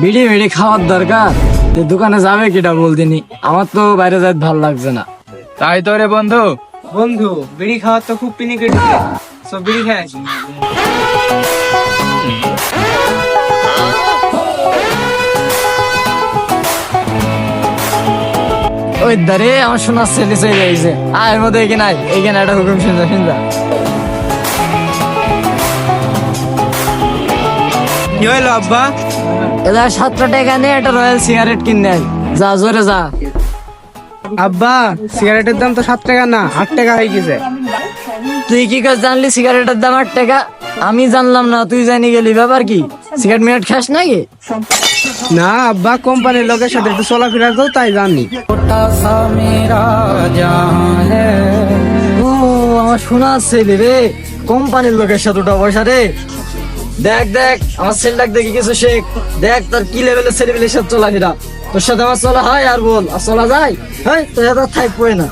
বিড়ি বিড়ি খাওয়ার দরকার? যে দোকানে যাবে কিটা বলদিনি? আমার তো বাইরে যাইতে ভালো লাগছে না। তাই তো রে বন্ধু। বন্ধু বিড়ি খাওয়ার তো খুব পিনি কেটে সব বিড়ি খেয়ে আসি ওই দারে আমার শোনার ছেলে চলে যাইছে আর এর মধ্যে এখানে এখানে একটা হুকুম শুনজা শুনজা কি হলো আব্বা? এলা সাতটা টাকা নিয়ে একটা রয়্যাল সিগারেট কিনে যা জোরে যা। আব্বা সিগারেটের দাম তো সাত টাকা না আট টাকা হয়ে গেছে। তুই কি করে জানলি? সিগারেটের দাম আট টাকা? আমি জানলাম না তুই জানি গেলি। ব্যাপার কি? সিগারেট মিনিট খাস নাকি? না আব্বা কোম্পানির লোকের সাথে একটু চলাফেরা তো তাই জানি। ও আমার শোনা ছেলে রে। কোম্পানির লোকের সাথে উঠা পয়সা রে। দেখ দেখ, আমার ছেলেটাকে দেখে কিছু শেখ দেখ, তার কি লেভেলের ছেলেবেলের সাথে চলাফেরা তোর সাথে আমার চলা হয় আর বল, আর চলা যায়? হ্যাঁ তোর সাথে আর থাকব না।